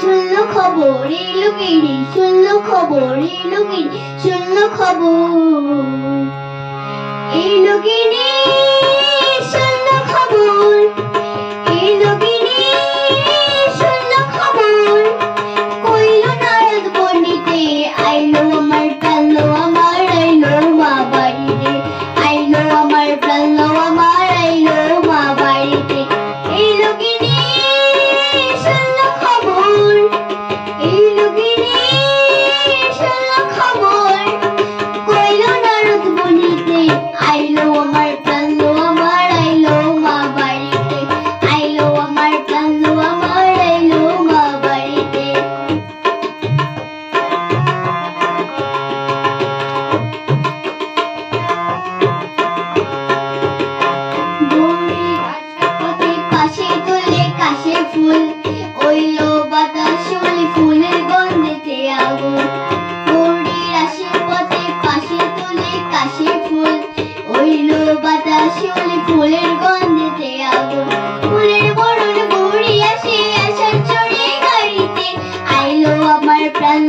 শুনলো খবর এলো গিরি শুনলো খবর এলো গিরি শুনলো খবর। ফুলের গন্ধেতে আগুন। ফুলের বরণ গড়িয়া সে আসার চড়ে গাড়িতে। আইলো আমার প্রাণ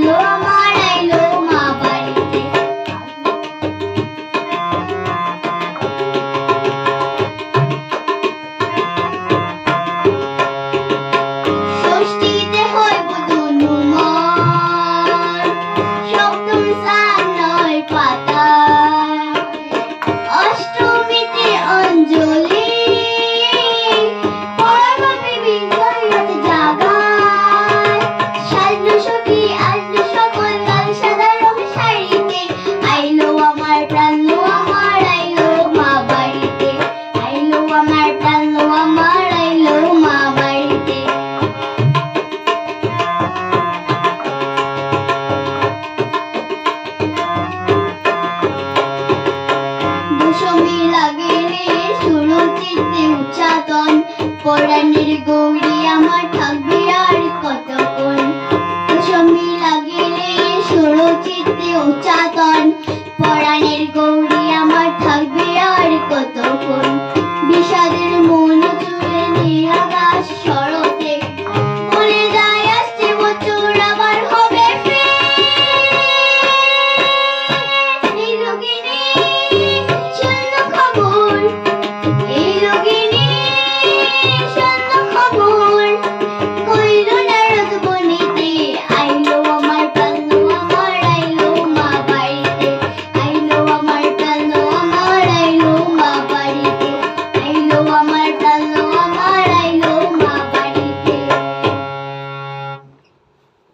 পরাণের গৌরী আমার থাকবে আর কত করে my brother.